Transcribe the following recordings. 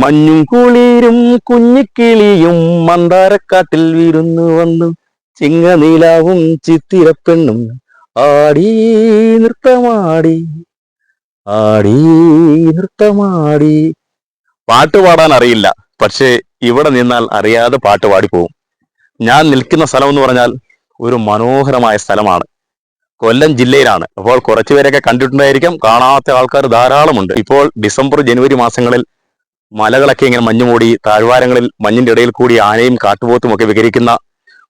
മഞ്ഞും കുളിരും കുഞ്ഞിക്കിളിയും മന്ദാരക്കാട്ടിൽ വിരുന്നു വന്നു. ചിങ്ങനീലാവും ചിത്തിരപ്പെണ്ണും ആടി നൃത്തമാടി ആടി നൃത്തമാടി. പാട്ട് പാടാൻ അറിയില്ല പക്ഷേ ഇവിടെ നിന്നാൽ അറിയാതെ പാട്ട് പാടിപ്പോവും. ഞാൻ നിൽക്കുന്ന സ്ഥലം എന്ന് പറഞ്ഞാൽ ഒരു മനോഹരമായ സ്ഥലമാണ്. കൊല്ലം ജില്ലയിലാണ്. അപ്പോൾ കുറച്ചുപേരൊക്കെ കണ്ടിട്ടുണ്ടായിരിക്കും കാണാത്ത ആൾക്കാർ ധാരാളമുണ്ട്. ഇപ്പോൾ ഡിസംബർ ജനുവരി മാസങ്ങളിൽ മലകളൊക്കെ ഇങ്ങനെ മഞ്ഞു മൂടി താഴ്വാരങ്ങളിൽ മഞ്ഞിന്റെ ഇടയിൽ കൂടി ആനയും കാട്ടുപോത്തും ഒക്കെ വിഹരിക്കുന്ന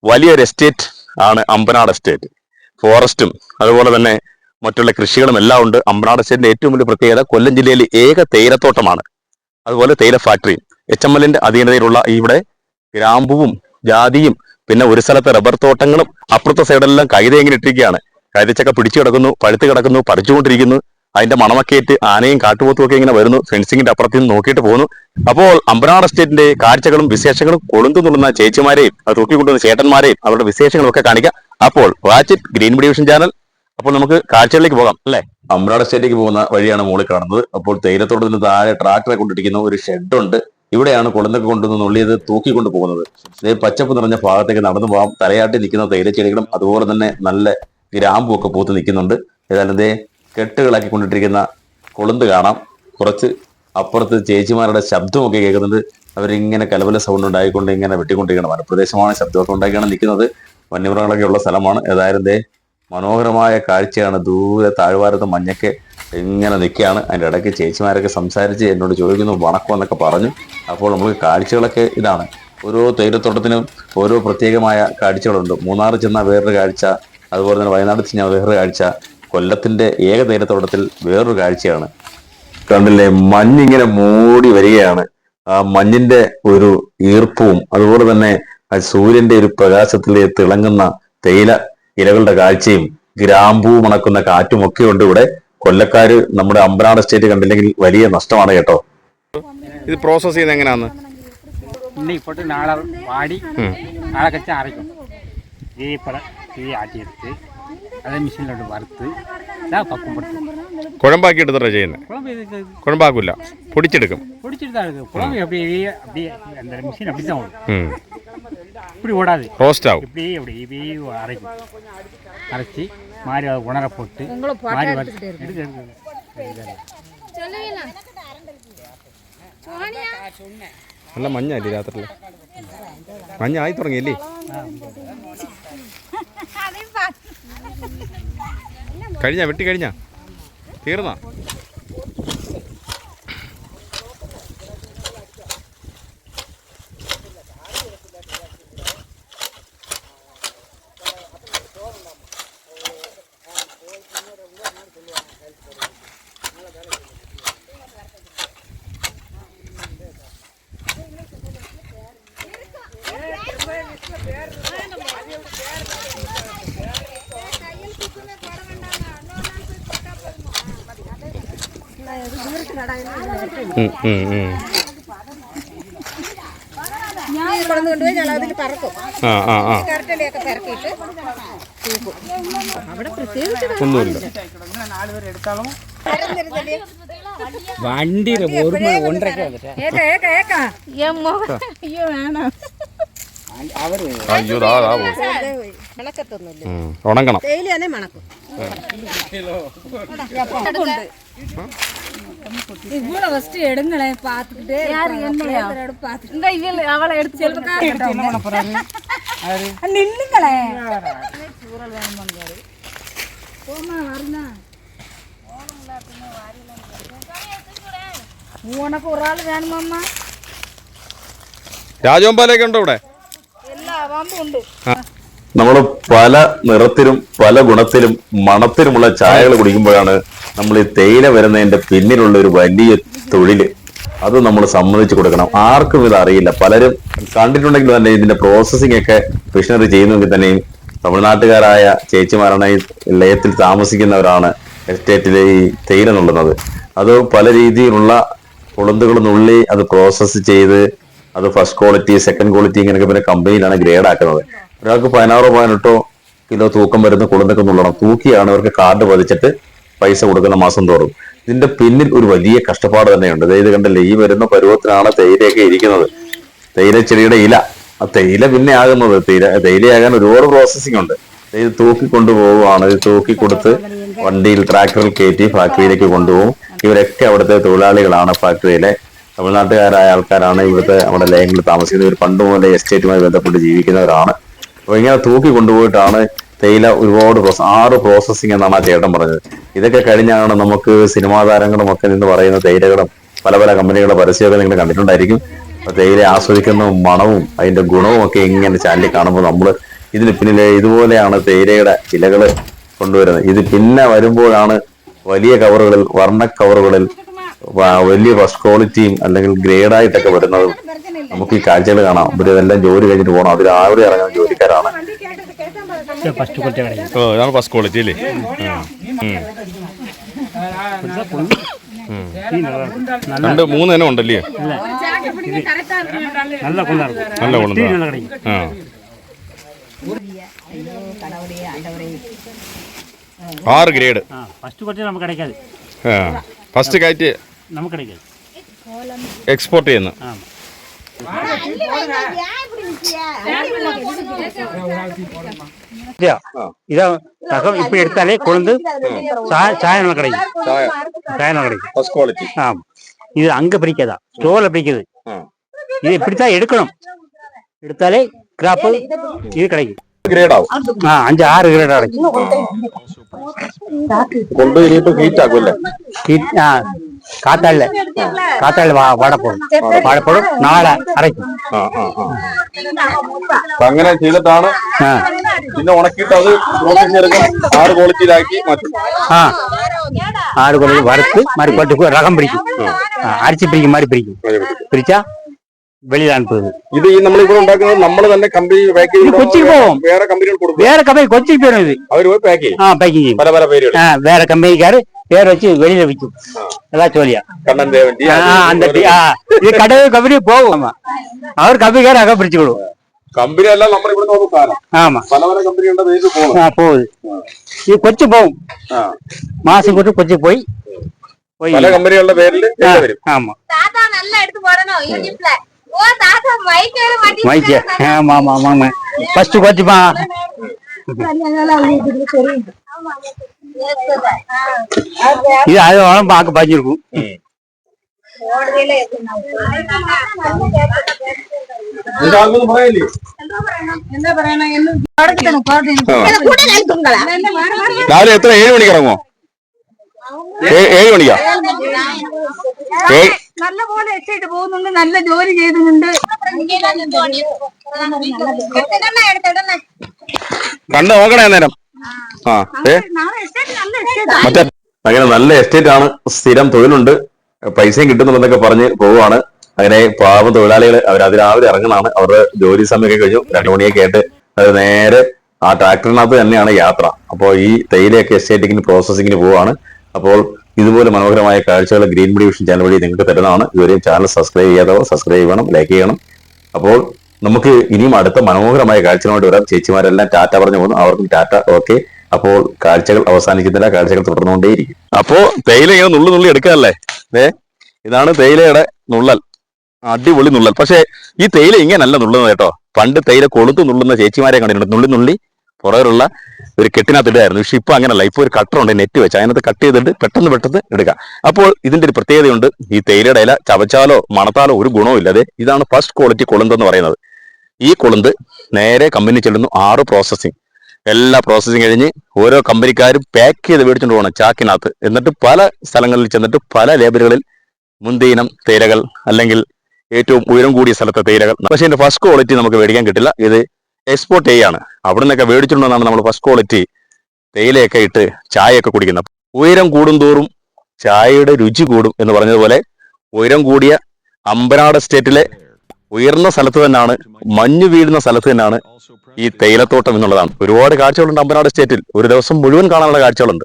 വലിയൊരു എസ്റ്റേറ്റ് ആണ് അമ്പനാട് എസ്റ്റേറ്റ്. ഫോറസ്റ്റും അതുപോലെ തന്നെ മറ്റുള്ള കൃഷികളും എല്ലാം ഉണ്ട്. അമ്പനാട് എസ്റ്റേറ്റിന്റെ ഏറ്റവും വലിയ പ്രത്യേകത കൊല്ലം ജില്ലയിലെ ഏക തേയിലത്തോട്ടമാണ്. അതുപോലെ തേയില ഫാക്ടറിയും എച്ച് എം എല്ലിന്റെ അധീനതയിലുള്ള ഇവിടെ ഗ്രാമ്പുവും ജാതിയും പിന്നെ ഒരു സ്ഥലത്തെ റബ്ബർ തോട്ടങ്ങളും അപ്പുറത്തെ സൈഡെല്ലാം കൈത ഇട്ടിരിക്കുകയാണ്. കൈതച്ചക്ക പിടിച്ചു കിടക്കുന്നു പഴുത്ത് കിടക്കുന്നു പറിച്ചുകൊണ്ടിരിക്കുന്നു. അതിന്റെ മണമൊക്കെ ഏറ്റ് ആനയും കാട്ടുപോത്തും ഒക്കെ ഇങ്ങനെ വരുന്നു. ഫെൻസിങ്ങിന്റെ അപ്പുറത്ത് നിന്ന് നോക്കിയിട്ട് പോകുന്നു. അപ്പോൾ അമ്പനാട് എസ്റ്റേറ്റിന്റെ കാഴ്ചകളും വിശേഷങ്ങളും കൊളുന്തു നുള്ളുന്ന ചേച്ചിമാരെയും തൂക്കിക്കൊണ്ടുവന്ന ചേട്ടന്മാരെയും അവരുടെ വിശേഷങ്ങളും ഒക്കെ കാണിക്കാം. അപ്പോൾ വാച്ചിറ്റ് ഗ്രീൻ ഡിവിഷൻ ചാനൽ. അപ്പോൾ നമുക്ക് കാഴ്ചകളിലേക്ക് പോകാം അല്ലേ? അമ്പനാട് എസ്റ്റേറ്റിലേക്ക് പോകുന്ന വഴിയാണ് മുകളിൽ കാണുന്നത്. അപ്പോൾ തേയിലത്തോട്ടത്തിന് താഴെ ട്രാക്ടറെ കൊണ്ടിരിക്കുന്ന. ഒരു ഷെഡുണ്ട് ഇവിടെയാണ് കുളന്തൊക്കെ കൊണ്ടുവന്ന് നുള്ളിയത് തൂക്കിക്കൊണ്ട് പോകുന്നത്. പച്ചപ്പ് നിറഞ്ഞ ഭാഗത്തേക്ക് നടന്നു പോകാം തലയാട്ടി നിൽക്കുന്ന തേയിലച്ചെടികളും അതുപോലെ തന്നെ നല്ല ഗ്രാമ്പും ഒക്കെ പൂത്ത് നിൽക്കുന്നുണ്ട്. ഏതായാലും കെട്ടുകളാക്കി കൊണ്ടിട്ടിരിക്കുന്ന കൊളുന്ത് കാണാം. കുറച്ച് അപ്പുറത്ത് ചേച്ചിമാരുടെ ശബ്ദമൊക്കെ കേൾക്കുന്നുണ്ട്. അവരിങ്ങനെ കലവല സൗണ്ട് ഉണ്ടായിക്കൊണ്ട് ഇങ്ങനെ വെട്ടിക്കൊണ്ടിരിക്കണം വനപ്രദേശമാണ് ശബ്ദമൊക്കെ ഉണ്ടാക്കിയാണ് നിൽക്കുന്നത്. വന്യമൃഗങ്ങളൊക്കെ ഉള്ള സ്ഥലമാണ്. ഏതായാലും ദേ മനോഹരമായ കാഴ്ചയാണ്. ദൂരെ താഴ്വാരത്ത് മഞ്ഞൊക്കെ ഇങ്ങനെ നിൽക്കുകയാണ്. അതിന്റെ ഇടയ്ക്ക് ചേച്ചിമാരൊക്കെ സംസാരിച്ച് എന്നോട് ചോദിക്കുന്നു വണക്കം എന്നൊക്കെ പറഞ്ഞു. അപ്പോൾ നമുക്ക് കാഴ്ചകളൊക്കെ ഇതാണ്. ഓരോ തേയിലത്തോട്ടത്തിനും ഓരോ പ്രത്യേകമായ കാഴ്ചകളുണ്ട്. മൂന്നാർ ചെന്ന വേറൊരു കാഴ്ച. അതുപോലെ തന്നെ വയനാട് ചെന്ന വേറൊരു കാഴ്ച. കൊല്ലത്തിന്റെ ഏക തീരത്തോട്ടത്തിൽ വേറൊരു കാഴ്ചയാണ്. കണ്ടില്ലേ മഞ്ഞിങ്ങനെ മൂടി വരികയാണ്. ആ മഞ്ഞിന്റെ ഒരു ഈർപ്പവും അതുപോലെ തന്നെ സൂര്യന്റെ ഒരു പ്രകാശത്തിലെ തിളങ്ങുന്ന തേയില ഇലകളുടെ കാഴ്ചയും ഗ്രാമ്പൂ മണക്കുന്ന കാറ്റുമൊക്കെ ഉണ്ട് ഇവിടെ. കൊല്ലക്കാര് നമ്മുടെ അമ്പനാട് എസ്റ്റേറ്റ് കണ്ടില്ലെങ്കിൽ വലിയ നഷ്ടമാണ് കേട്ടോ. ഇത് പ്രോസസ് ചെയ്യുന്നത് എങ്ങനെയാന്ന്? ഇന്ന് നാളെ വാടി നാളെ കച്ച അരയ്ക്കും ഈ പടം ഈ ആട്ടിയെടുത്ത് எடுத்து அதை மிஷினில் விட்டு வறுத்து தான் பக்கம் படுத்தும் കുഴമ്പാക്കി എടുത്തിട്ടാ ചെയ്യുന്നത് குழம்பு இதுக்கு കുഴമ്പാക്കില്ല പൊടിച്ചെടുക്കും பிடிச்சிட்டு தான் இருக்குது குழம்பு அப்படியே அப்படியே அந்த மிஷின் அப்படி தான் ஓடும் இப்படி ஓடாது റോസ്റ്റ് ആവും இப்படியே அப்படி இப்படியே அரைக்கும் அரைச்சி மாறி அதை உணர போட்டு மாறி வறுத்து எடுக்க எடுக்க നല്ല മഞ്ഞല്ലേ രാത്രിയിൽ? മഞ്ഞ ആയി തുടങ്ങിയല്ലേ? കഴിഞ്ഞ വെട്ടി കഴിഞ്ഞ? തീർന്നാ? ഞാൻ ഞാൻ പറക്കും. അവിടെ ഒന്നുമില്ല. വണ്ടി ഒരു ഒന്നര ഏക്ക ഏക്ക അയ്യോ വേണം. അയ്യോ ദാ ദാ പോകും വെറുതെ പോയി. മണക്കത്തൊന്നുമില്ല ഉണങ്ങണം തേയിലയാണേ മണക്കും இவ்வளோ ஃபர்ஸ்ட் எடுங்களேன் பார்த்துக்கிட்டே யார் என்னையா பார்த்துட்டு இந்த இவள் அவளை எடுத்து சொல்லுங்க என்ன பண்ண போகிறாரு நில்லுங்களேன் உனக்கு ஒரு ஆள் வேணுமாம்மா രാജോമ്പാലൊക്കെ ഉണ്ടോ ഇവിടെ எல்லா பாம்பும் உண்டு നമ്മൾ പല നിറത്തിലും പല ഗുണത്തിലും മണത്തിലുമുള്ള ചായകൾ കുടിക്കുമ്പോഴാണ് നമ്മൾ ഈ തേയില വരുന്നതിന്റെ പിന്നിലുള്ള ഒരു വലിയ തൊഴിൽ. അത് നമ്മൾ സമ്മതിച്ചു കൊടുക്കണം. ആർക്കും ഇത് അറിയില്ല. പലരും കണ്ടിട്ടുണ്ടെങ്കിൽ തന്നെ ഇതിന്റെ പ്രോസസ്സിംഗ് ഒക്കെ മിഷനറി ചെയ്യുന്നെങ്കിൽ തന്നെയും തമിഴ്നാട്ടുകാരായ ചേച്ചിമാരാണ് ഈ ലയത്തിൽ താമസിക്കുന്നവരാണ് എസ്റ്റേറ്റിലെ ഈ തേയില നുള്ളുന്നത്. അത് പല രീതിയിലുള്ള ഉളുന്തുകൾ നുള്ളി അത് പ്രോസസ്സ് ചെയ്ത് അത് ഫസ്റ്റ് ക്വാളിറ്റി സെക്കൻഡ് ക്വാളിറ്റി ഇങ്ങനെയൊക്കെ പിന്നെ കമ്പനിയിലാണ് ഗ്രേഡ് ആക്കുന്നത്. ഒരാൾക്ക് പതിനാറോ പതിനെട്ടോ കിലോ തൂക്കം വരുന്ന കുളന്തൊക്കെ നുള്ളണം തൂക്കിയാണ് അവർക്ക് കാർഡ് പതിച്ചിട്ട് പൈസ കൊടുക്കുന്ന മാസം തോറും. ഇതിന്റെ പിന്നിൽ ഒരു വലിയ കഷ്ടപ്പാട് തന്നെയുണ്ട്. അതായത് കണ്ടില്ലേ ഈ വരുന്ന പരുവത്തിനാണ് തേയിലയൊക്കെ ഇരിക്കുന്നത്. തേയില ചെടിയുടെ ഇല. ആ തേയില പിന്നെ ആകുന്നത് തേയില തേയിലയാകാൻ ഒരുപാട് പ്രോസസ്സിംഗ് ഉണ്ട്. ഇത് തൂക്കി കൊണ്ടുപോവുകയാണ് ഇത് തൂക്കി കൊടുത്ത് വണ്ടിയിൽ ട്രാക്ടറിൽ കയറ്റി ഫാക്ടറിയിലേക്ക് കൊണ്ടുപോകും. ഇവരൊക്കെ അവിടുത്തെ തൊഴിലാളികളാണ് ഫാക്ടറിയിലെ തമിഴ്നാട്ടുകാരായ ആൾക്കാരാണ് ഇവിടുത്തെ നമ്മുടെ ലയങ്ങളിൽ താമസിക്കുന്നത് ഇവർ പണ്ട് മുതലേ എസ്റ്റേറ്റുമായി ബന്ധപ്പെട്ട് ജീവിക്കുന്നവരാണ്. അപ്പൊ ഇങ്ങനെ തൂക്കി കൊണ്ടുപോയിട്ടാണ് തേയില ഒരുപാട് പ്രോസ ആറ് പ്രോസസ്സിംഗ് എന്നാണ് ആ ചേട്ടൻ പറഞ്ഞത്. ഇതൊക്കെ കഴിഞ്ഞാണ് നമുക്ക് സിനിമാ താരങ്ങളും ഒക്കെ നിന്ന് പറയുന്ന തേയിലകളും പല പല കമ്പനികളുടെ പരസ്യമൊക്കെ നിങ്ങൾ കണ്ടിട്ടുണ്ടായിരിക്കും. അപ്പൊ തേയില ആസ്വദിക്കുന്ന മണവും അതിന്റെ ഗുണവും ഒക്കെ ഇങ്ങനെ ചാനലിൽ കാണുമ്പോൾ നമ്മൾ ഇതിന് പിന്നിലെ ഇതുപോലെയാണ് തേയിലയുടെ ഇലകൾ കൊണ്ടുവരുന്നത്. ഇത് പിന്നെ വരുമ്പോഴാണ് വലിയ കവറുകളിൽ വർണ കവറുകളിൽ വലിയ ഫസ്റ്റ് ക്വാളിറ്റിയും അല്ലെങ്കിൽ ഗ്രേഡായിട്ടൊക്കെ വരുന്നത് നമുക്ക് ഈ കാഴ്ചകൾ കാണാം. ഇവർ ഇതെല്ലാം ജോലി കഴിഞ്ഞിട്ട് പോകണം അവർ ആവിടെ ഇറങ്ങുന്ന ജോലിക്കാരാണ്. രണ്ട് മൂന്ന് തന്നെ ഉണ്ടല്ലേ? നല്ല ആറ് ഗ്രേഡ് ഫസ്റ്റ് കയറ്റി நமக்கு கிடைக்காது എക്സ്പോർട്ട് ചെയ്യുന്നു ஆமாம் இதா இதான் ரகம் இப்போ எடுத்தாலே கொழுந்து சாய சாயம் நல்லா கிடைக்கும் சாயம் நல்லா கிடைக்கும் ഫസ്റ്റ് ക്വാളിറ്റി ஆமாம் இது அங்கே பிரிக்காதா ஸ்டோரில் பிரிக்குது ஆ. இது இப்படித்தான் எடுக்கணும் எடுத்தாலே கிராப்பு இது கிடைக்கும் ഗ്രേഡ് ആവും ஆ அஞ்சு ஆறு கிரேட் கிடைக்கும் കൊണ്ട് ഇനിയിപ്പോ ഹീറ്റ് ആക്കുമല്ലേ கீ- ஆ, காத்தாடில் காத்தாடில் வா வாடை போடும் வாடை போடும் நாளை அரைக்கும் ആ ആ ആ അപ്പൊ അങ്ങനെ ചെയ്തിട്ടാണ് ஆ പിന്നെ ഉണക്കിയിട്ട് അത് പ്രോസസ് എടുക്കും ആറ് ക്വാളിറ്റിയിലാക്കി മാറ്റും ஆ ஆறு கொஞ்சம் வறுத்து மாதிரி போட்டு ரகம் பிடிக்கும் ஆ, அரிசி பிரிக்கும் மாதிரி பிரிக்கும் பிரிச்சா வெளியில அனுப்புது ഇത് ഈ നമ്മളിവിടെ ഉണ്ടാക്കുന്നത് നമ്മൾ തന്നെ കമ്പനി പാക്ക് ഇത് കൊച്ചിയിൽ പോവും. വേറെ കമ്പനികൾ കൊടുക്കും வேற கம்பெனி கொச்சிக்கு போயிடும் இது അവർ പോയി പാക്ക് ചെയ്യും ஆ பேக்கிங் செய்யும் പല പല പേരുകൾ ஆ வேற கம்பெனிக்காரு பேர் வச்சு வெளியில விற்கும் எல்லாம் சொல்லியா കണ്ണൻ ദേവന്റി ஆ, அந்த டி- ஆ, இது கடவு கம்பெனி போகும் ஆமா அவர் கம்பெனிக்கார ரகம் பிரிச்சுக்கிடும் കമ്പനി എല്ലാം നമ്മൾ ഇവിടെ നോക്കും സാധനം ஆமா പല പല കമ്പനികളുടെ പേരിൽ പോകണം ஆ போகுது இது கொச்சி போகும் ആ. மாசம் கூட்டு கொச்சி போய் போய் പല കമ്പനികളുടെ പേരിൽ ஆ, വരും ஆமா தாத்தா நல்லா எடுத்து போடணும் யூடியூப்ல ஓ தாத்தா மைக் வேற மைக்கே ஆமா ஆமா ஆமாங்க ஃபர்ஸ்ட் கொச்சுமா இது அது உடம்பு பார்க்க பாய்ச்சிருக்கும் எத்தனை? ஏழு மணிக்கு இறங்கும் ஏழு மணிக்கா? നല്ല പോലെ എത്തിയിട്ട് പോകുന്നുണ്ട്. നല്ല ജോലി ചെയ്തിട്ടുണ്ട്. കണ്ടു നോക്കണേ നേരം ആ മറ്റേ അങ്ങനെ നല്ല എസ്റ്റേറ്റ് ആണ്. സ്ഥിരം തൊഴിലുണ്ട്. പൈസയും കിട്ടുന്നുണ്ടെന്നൊക്കെ പറഞ്ഞ് പോവാണ് അങ്ങനെ പാവം തൊഴിലാളികൾ അവർ അതിരാവിലെ ഇറങ്ങുന്നതാണ്. അവരുടെ ജോലി സമയമൊക്കെ കഴിഞ്ഞു. രണ്ടു മണിയൊക്കെ ആയിട്ട് അവർ നേരെ ആ ട്രാക്ടറിനകത്ത് തന്നെയാണ് യാത്ര. അപ്പോൾ ഈ തേയിലയൊക്കെ എസ്റ്റേറ്റിങ്ങിന് പ്രോസസ്സിങ്ങിന് പോവാണ് അപ്പോൾ ഇതുപോലെ മനോഹരമായ കാഴ്ചകൾ ഗ്രീൻ മുടി വിഷൻ ചാനൽ വഴി നിങ്ങൾക്ക് തരുന്നതാണ്. ഇതുവരെയും ചാനൽ സബ്സ്ക്രൈബ് ചെയ്യാത്തവർ സബ്സ്ക്രൈബ് ചെയ്യണം ലൈക്ക് ചെയ്യണം. അപ്പോൾ നമുക്ക് ഇനിയും അടുത്ത മനോഹരമായ കാഴ്ചകളുമായിട്ട് വരാം. ചേച്ചിമാരെല്ലാം ടാറ്റ പറഞ്ഞു പോകുന്നു. അവർക്കും ടാറ്റ ഓക്കെ അപ്പോൾ കാഴ്ചകൾ അവസാനിക്കുന്നില്ല. കാഴ്ചകൾ തുടർന്നുകൊണ്ടേയിരിക്കും. അപ്പോ തേയില ഇങ്ങനെ നുള്ളു നുള്ളി എടുക്കാല്ലേ? ഏ ഇതാണ് തേയിലയുടെ നുള്ളൽ. അടിപൊളി നുള്ളൽ. പക്ഷേ ഈ തേയില ഇങ്ങനല്ല നുള്ളുന്നത് കേട്ടോ. പണ്ട് തേയില കൊളുത്ത് നുള്ളുന്ന ചേച്ചിമാരെ കണ്ടിട്ടുണ്ട്. നുള്ളി നുള്ളി പുറകിലുള്ള ഒരു കെട്ടിനകത്ത് ഇടായിരുന്നു പക്ഷെ ഇപ്പൊ അങ്ങനല്ല. ഇപ്പൊ ഒരു കട്ടർ ഉണ്ട് നെറ്റ് വെച്ച്. അതിനകത്ത് കട്ട് ചെയ്തിട്ട് പെട്ടെന്ന് പെട്ടെന്ന് എടുക്കാം അപ്പോൾ ഇതിന്റെ ഒരു പ്രത്യേകതയുണ്ട്. ഈ തേയിലയുടെ ഇല ചവച്ചാലോ മണത്താലോ ഒരു ഗുണവും ഇല്ലാതെ ഇതാണ് ഫസ്റ്റ് ക്വാളിറ്റി കൊളുന്ത് എന്ന് പറയുന്നത്. ഈ കൊളുന്ത് നേരെ കമ്പനി ചെല്ലുന്നു ആറ് പ്രോസസ്സിങ് എല്ലാ പ്രോസസ്സിങ് കഴിഞ്ഞ് ഓരോ കമ്പനിക്കാരും പാക്ക് ചെയ്ത് മേടിച്ചുകൊണ്ട് പോകണം ചാക്കിനകത്ത്. എന്നിട്ട് പല സ്ഥലങ്ങളിൽ ചെന്നിട്ട് പല ലേബലുകളിൽ മുന്തിയിനം തേയിലകൾ അല്ലെങ്കിൽ ഏറ്റവും ഉയരം കൂടിയ സ്ഥലത്തെ തേയിലകൾ. പക്ഷേ ഇതിന്റെ ഫസ്റ്റ് ക്വാളിറ്റി നമുക്ക് മേടിക്കാൻ കിട്ടില്ല. ഇത് എക്സ്പോർട്ട് ചെയ്യാണ് അവിടെ നിന്നൊക്കെ മേടിച്ചുകൊണ്ടാണ് നമ്മൾ ഫസ്റ്റ് ക്വാളിറ്റി തേയിലയൊക്കെ ഇട്ട് ചായയൊക്കെ കുടിക്കുന്നത്. ഉയരം കൂടും തോറും ചായയുടെ രുചി കൂടും എന്ന് പറഞ്ഞതുപോലെ ഉയരം കൂടിയ അമ്പനാട് സ്റ്റേറ്റിലെ ഉയർന്ന സ്ഥലത്ത് തന്നെയാണ് മഞ്ഞു വീഴുന്ന സ്ഥലത്ത് തന്നെയാണ് ഈ തേയിലത്തോട്ടം എന്നുള്ളതാണ്. ഒരുപാട് കാഴ്ചകളുണ്ട് അമ്പനാട് സ്റ്റേറ്റിൽ. ഒരു ദിവസം മുഴുവൻ കാണാനുള്ള കാഴ്ചകളുണ്ട്.